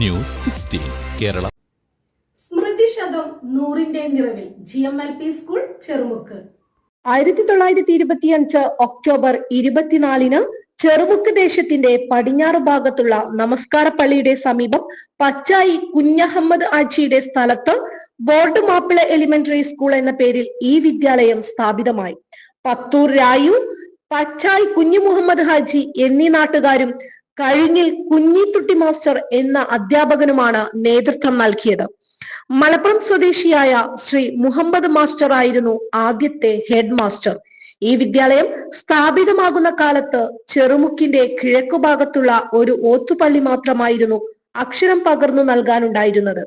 News sixteen Kerala. സ്മൃതിശതം നൂറിന്റെ നിറവിൽ G M L P school Cherumukku. ആയിരത്തി തൊള്ളായിരത്തി ഇരുപത്തിയഞ്ച് ഒക്ടോബർ ഇരുപത്തിനാലിന് ചെറുമുക്ക് ദേശത്തിന്റെ പടിഞ്ഞാറ് ഭാഗത്തുള്ള നമസ്കാര പള്ളിയുടെ സമീപം പച്ചായി കുഞ്ഞഹമ്മദ് ആജിയുടെ സ്ഥലത്ത് ബോർഡ് മാപ്പിള എലിമെന്ററി സ്കൂൾ എന്ന പേരിൽ ഈ വിദ്യാലയം സ്ഥാപിതമായി. പത്തൂർ രായു പച്ചായ് കുഞ്ഞു മുഹമ്മദ് ഹാജി എന്നീ നാട്ടുകാരും കഴിഞ്ഞിൽ കുഞ്ഞിത്തുട്ടി മാസ്റ്റർ എന്ന അധ്യാപകനുമാണ് നേതൃത്വം നൽകിയത്. മലപ്പുറം സ്വദേശിയായ ശ്രീ മുഹമ്മദ് മാസ്റ്റർ ആയിരുന്നു ആദ്യത്തെ ഹെഡ് മാസ്റ്റർ. ഈ വിദ്യാലയം സ്ഥാപിതമാകുന്ന കാലത്ത് ചെറുമുക്കിന്റെ കിഴക്കുഭാഗത്തുള്ള ഒരു ഓത്തുപള്ളി മാത്രമായിരുന്നു അക്ഷരം പകർന്നു നൽകാനുണ്ടായിരുന്നത്.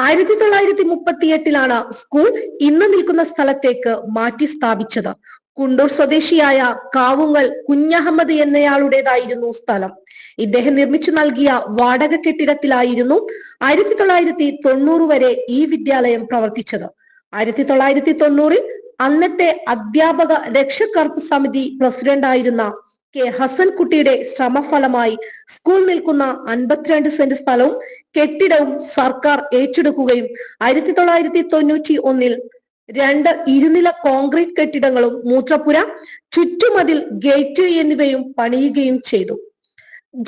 ആയിരത്തി തൊള്ളായിരത്തി മുപ്പത്തിയെട്ടിലാണ് സ്കൂൾ ഇന്ന് നിൽക്കുന്ന സ്ഥലത്തേക്ക് മാറ്റി സ്ഥാപിച്ചത്. കുണ്ടൂർ സ്വദേശിയായ കാവുങ്ങൽ കുഞ്ഞഹമ്മദ് എന്നയാളുടേതായിരുന്നു സ്ഥലം. ഇദ്ദേഹം നിർമ്മിച്ചു നൽകിയ വാടക കെട്ടിടത്തിലായിരുന്നു ആയിരത്തി തൊള്ളായിരത്തി തൊണ്ണൂറ് വരെ ഈ വിദ്യാലയം പ്രവർത്തിച്ചത്. ആയിരത്തി തൊള്ളായിരത്തി തൊണ്ണൂറിൽ അന്നത്തെ അധ്യാപക രക്ഷകർത്തൃ സമിതി പ്രസിഡന്റായിരുന്ന കെ. ഹസൻ കുട്ടിയുടെ ശ്രമഫലമായി സ്കൂൾ നിൽക്കുന്ന അൻപത്തിരണ്ട് സെന്റ് സ്ഥലവും കെട്ടിടവും സർക്കാർ ഏറ്റെടുക്കുകയും ആയിരത്തി തൊള്ളായിരത്തി തൊണ്ണൂറ്റി ഒന്നിൽ രണ്ട് ഇരുനില കോൺക്രീറ്റ് കെട്ടിടങ്ങളും മൂത്രപ്പുര ചുറ്റുമതിൽ ഗേറ്റ് എന്നിവയും പണിയുകയും ചെയ്തു.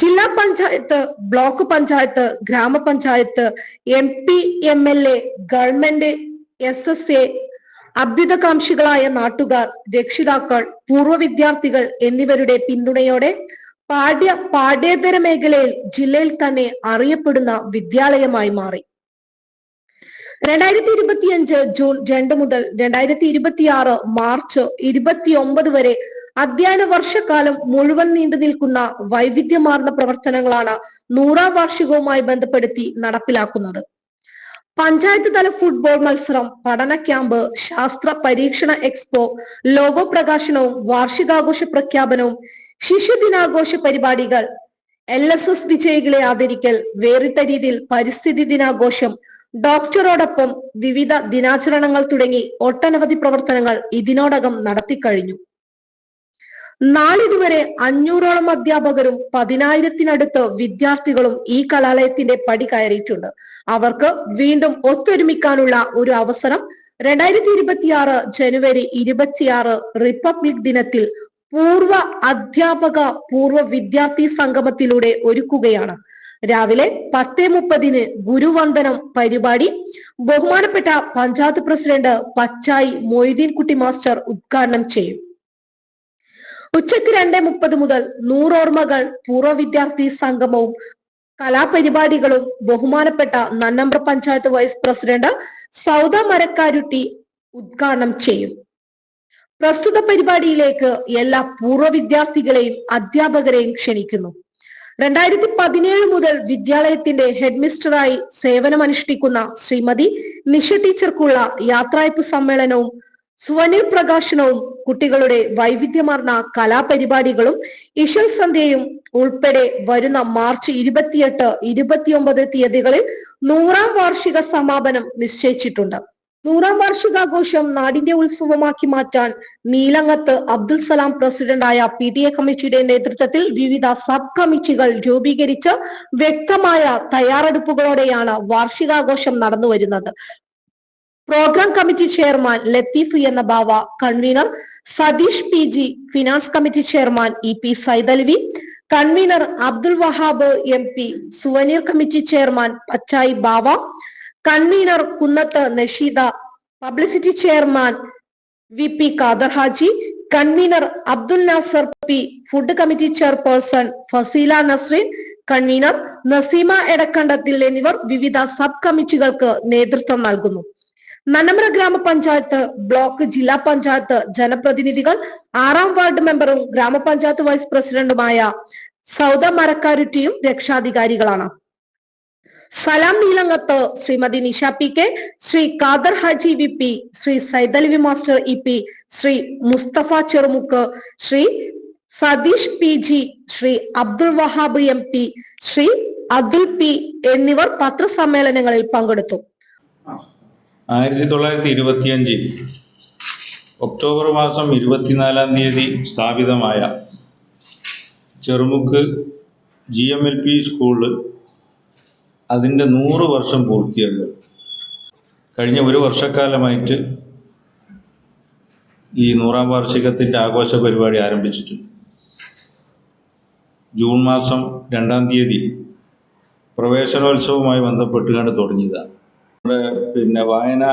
ജില്ലാ പഞ്ചായത്ത് ബ്ലോക്ക് പഞ്ചായത്ത് ഗ്രാമപഞ്ചായത്ത് M P M L A government S S A അഭ്യുതകാംക്ഷികളായ നാട്ടുകാർ രക്ഷിതാക്കൾ പൂർവ വിദ്യാർത്ഥികൾ എന്നിവരുടെ പിന്തുണയോടെ പാഠ്യ പാഠ്യേതര മേഖലയിൽ ജില്ലയിൽ തന്നെ അറിയപ്പെടുന്ന വിദ്യാലയമായി മാറി. രണ്ടായിരത്തി ഇരുപത്തിയഞ്ച് ജൂൺ രണ്ട് മുതൽ രണ്ടായിരത്തി ഇരുപത്തിയാറ് മാർച്ച് ഇരുപത്തിയൊമ്പത് വരെ അധ്യയന വർഷക്കാലം മുഴുവൻ നീണ്ടു നിൽക്കുന്ന വൈവിധ്യമാർന്ന പ്രവർത്തനങ്ങളാണ് നൂറാം വാർഷികവുമായി ബന്ധപ്പെടുത്തി നടപ്പിലാക്കുന്നത്. പഞ്ചായത്ത് തല ഫുട്ബോൾ മത്സരം പഠന ക്യാമ്പ് ശാസ്ത്ര പരീക്ഷണ എക്സ്പോ ലോഗോ പ്രകാശനവും വാർഷികാഘോഷ പ്രഖ്യാപനവും ശിശുദിനാഘോഷ പരിപാടികൾ എൽ എസ് എസ് വിജയികളെ ആദരിക്കൽ വേറിട്ട രീതിയിൽ പരിസ്ഥിതി ദിനാഘോഷം ഡോക്ടറോടൊപ്പം വിവിധ ദിനാചരണങ്ങൾ തുടങ്ങി ഒട്ടനവധി പ്രവർത്തനങ്ങൾ ഇതിനോടകം നടത്തിക്കഴിഞ്ഞു. നാളിതുവരെ അഞ്ഞൂറോളം അധ്യാപകരും പതിനായിരത്തിനടുത്ത് വിദ്യാർത്ഥികളും ഈ കലാലയത്തിന്റെ പടി കയറിയിട്ടുണ്ട്. അവർക്ക് വീണ്ടും ഒത്തൊരുമിക്കാനുള്ള ഒരു അവസരം രണ്ടായിരത്തി ഇരുപത്തിയാറ് ജനുവരി ഇരുപത്തിയാറ് റിപ്പബ്ലിക് ദിനത്തിൽ പൂർവ അധ്യാപക പൂർവ വിദ്യാർത്ഥി സംഗമത്തിലൂടെ ഒരുക്കുകയാണ്. രാവിലെ പത്തേ മുപ്പതിന് ഗുരുവന്ദനം പരിപാടി. ബഹുമാനപ്പെട്ട പഞ്ചായത്ത് പ്രസിഡന്റ് പച്ചായി മൊയ്തീൻകുട്ടി മാസ്റ്റർ ഉദ്ഘാടനം ചെയ്യും. ഉച്ചയ്ക്ക് രണ്ടേ മുപ്പത് മുതൽ നൂറോർമ്മകൾ പൂർവ വിദ്യാർത്ഥി സംഗമവും കലാപരിപാടികളും ബഹുമാനപ്പെട്ട നന്നമ്പ്ര പഞ്ചായത്ത് വൈസ് പ്രസിഡന്റ് സൗദ മരക്കാരുട്ടി ഉദ്ഘാടനം ചെയ്യും. പ്രസ്തുത പരിപാടിയിലേക്ക് എല്ലാ പൂർവ വിദ്യാർത്ഥികളെയും അധ്യാപകരെയും ക്ഷണിക്കുന്നു. രണ്ടായിരത്തി പതിനേഴ് മുതൽ വിദ്യാലയത്തിന്റെ ഹെഡ്മിസ്റ്ററായി സേവനമനുഷ്ഠിക്കുന്ന ശ്രീമതി നിഷ ടീച്ചർക്കുള്ള യാത്രായ്പ് സമ്മേളനവും സുവനിർ പ്രകാശനവും കുട്ടികളുടെ വൈവിധ്യമാർന്ന കലാപരിപാടികളും ഇഷൽ സന്ധ്യയും ഉൾപ്പെടെ വരുന്ന മാർച്ച് ഇരുപത്തിയെട്ട് ഇരുപത്തിയൊമ്പത് തീയതികളിൽ നൂറാം വാർഷിക സമാപനം നിശ്ചയിച്ചിട്ടുണ്ട്. നൂറാം വാർഷികാഘോഷം നാടിന്റെ ഉത്സവമാക്കി മാറ്റാൻ നീലങ്ങത്ത് അബ്ദുൽ സലാം പ്രസിഡന്റായ പി ടി എ കമ്മിറ്റിയുടെ നേതൃത്വത്തിൽ വിവിധ സബ് കമ്മിറ്റികൾ രൂപീകരിച്ച് വ്യക്തമായ തയ്യാറെടുപ്പുകളോടെയാണ് വാർഷികാഘോഷം നടന്നുവരുന്നത് പ്രോഗ്രാം കമ്മിറ്റി ചെയർമാൻ ലത്തീഫ് എന്ന Bava convener Satheesh P G finance committee chairman E P Saithalavi convener Abdul Wahab M P souvenir committee chairman Pachayi Bava convener Kunnath Nasheeda publicity chairman V P Khader Haji convener Abdul Nasar P food committee chairperson Faseela Nasreen convener Naseema Edakkandathil എന്നിവർ വിവിധ sub കമ്മിറ്റികൾക്ക് നേതൃത്വം നൽകുന്നു. നന്നമല ഗ്രാമപഞ്ചായത്ത് block ജില്ലാ പഞ്ചായത്ത് ജനപ്രതിനിധികൾ ആറാം ward മെമ്പറും ഗ്രാമപഞ്ചായത്ത് വൈസ് പ്രസിഡന്റുമായ സൗദ മരക്കാരുറ്റിയും രക്ഷാധികാരികളാണ്. Salam Neelangath Shrimati Nisha P K Shri Kader Haji V P Shri Saithalavi master E P Shri Musthafa Cherumukku Shri Satheesh P G Shri Abdul Wahab M P Shri Athul P എന്നിവർ പത്രസമ്മേളനങ്ങളിൽ പങ്കെടുത്തു. ആയിരത്തി തൊള്ളായിരത്തി ഇരുപത്തിയഞ്ച് October മാസം ഇരുപത്തിനാലാം തീയതി സ്ഥാപിതമായ Cherumukku G M L P സ്കൂളിൽ അതിന്റെ നൂറ് വർഷം പൂർത്തിയാക്കുക. കഴിഞ്ഞ ഒരു വർഷക്കാലമായിട്ട് ഈ നൂറാം വാർഷികത്തിന്റെ ആഘോഷ പരിപാടി ആരംഭിച്ചിട്ടുണ്ട്. ജൂൺ മാസം രണ്ടാം തീയതി പ്രവേശനോത്സവവുമായി ബന്ധപ്പെട്ടുകൊണ്ട് തുടങ്ങിയതാണ്. നമ്മുടെ പിന്നെ വായന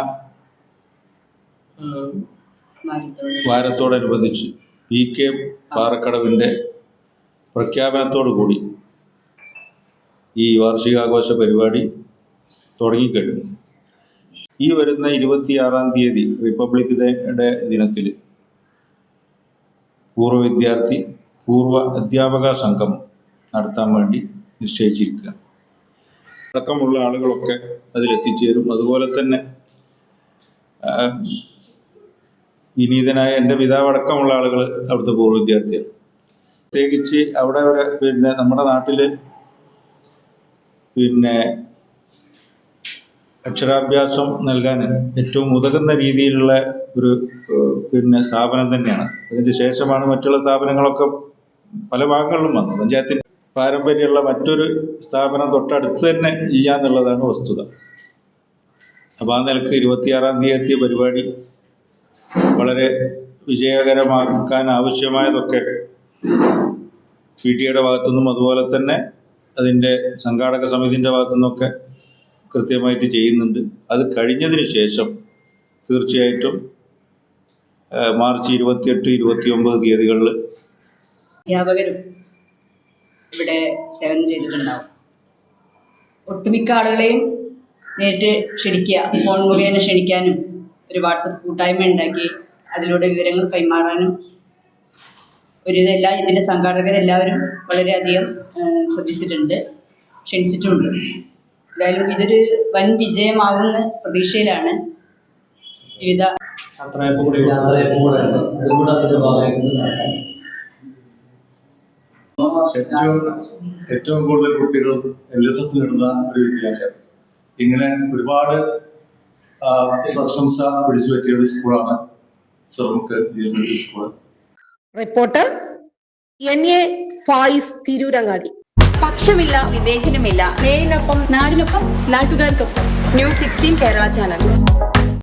വാരത്തോടനുബന്ധിച്ച് പി കെ പാറക്കടവിന്റെ പ്രഖ്യാപനത്തോടു കൂടി ഈ വാർഷികാഘോഷ പരിപാടി തുടങ്ങിക്കഴിഞ്ഞു. ഈ വരുന്ന ഇരുപത്തിയാറാം തീയതി റിപ്പബ്ലിക് ഡേയുടെ ദിനത്തിൽ പൂർവ വിദ്യാർത്ഥി പൂർവ അധ്യാപക സംഘം നടത്താൻ വേണ്ടി നിശ്ചയിച്ചിരിക്കുക. അടക്കമുള്ള ആളുകളൊക്കെ അതിലെത്തിച്ചേരും. അതുപോലെ തന്നെ വിനീതനായ എന്റെ പിതാവ് അടക്കമുള്ള ആളുകൾ അവിടുത്തെ പൂർവ വിദ്യാർത്ഥിയാണ് പ്രത്യേകിച്ച് അവിടെ പിന്നെ നമ്മുടെ നാട്ടിൽ പിന്നെ അക്ഷരാഭ്യാസം നൽകാൻ ഏറ്റവും ഉതകുന്ന രീതിയിലുള്ള ഒരു പിന്നെ സ്ഥാപനം തന്നെയാണ്. അതിന്റെ ശേഷമാണ് മറ്റുള്ള സ്ഥാപനങ്ങളൊക്കെ പല ഭാഗങ്ങളിലും വന്നത്. പഞ്ചായത്തിൽ പാരമ്പര്യമുള്ള മറ്റൊരു സ്ഥാപനം തൊട്ടടുത്ത് തന്നെ ഇല്ല എന്നുള്ളതാണ് വസ്തുത. അപ്പോൾ ആ നിലയ്ക്ക് ഇരുപത്തിയാറാം തീയതി എത്തിയ പരിപാടി വളരെ വിജയകരമാക്കാൻ ആവശ്യമായതൊക്കെ പി ടി എയുടെ ഭാഗത്തുനിന്നും അതുപോലെ തന്നെ അതിന്റെ സംഘാടക സമിതിന്റെ ഭാഗത്തു നിന്നൊക്കെ കൃത്യമായിട്ട് ചെയ്യുന്നുണ്ട്. അത് കഴിഞ്ഞതിന് ശേഷം തീർച്ചയായിട്ടും മാർച്ച് ഇരുപത്തിയെട്ട് ഇരുപത്തി ഒമ്പത് തീയതികളിൽ അധ്യാപകരും ഇവിടെ സേവനം ചെയ്തിട്ടുണ്ടാവും. ഒട്ടുമിക്ക ആളുകളെയും നേരിട്ട് ക്ഷണിക്കുക ഫോൺ മുഖേന ക്ഷണിക്കാനും ഒരു വാട്സപ്പ് കൂട്ടായ്മ ഉണ്ടാക്കി അതിലൂടെ വിവരങ്ങൾ കൈമാറാനും ഒരു ഇതെല്ലാം ഇതിന്റെ സംഘാടകരെല്ലാവരും വളരെയധികം ശ്രദ്ധിച്ചിട്ടുണ്ട് ക്ഷണിച്ചിട്ടുണ്ട്. എന്തായാലും ഇതൊരു വൻ വിജയമാവുന്ന പ്രതീക്ഷയിലാണ് വിവിധ ഏറ്റവും കൂടുതൽ കുട്ടികൾ എൽ എസ് എസ് നേടുന്ന ഒരു വിദ്യാലയം. ഇങ്ങനെ ഒരുപാട് പ്രശംസ പിടിച്ചു പറ്റിയ ഒരു സ്കൂളാണ് Cherumukku G M L school reporter N A Faiz Tirurangadi. പക്ഷമില്ല വിവേചനമില്ല. നേരിനൊപ്പം നാടിനൊപ്പം നാട്ടുകാർക്കൊപ്പം. News sixteen Kerala channel.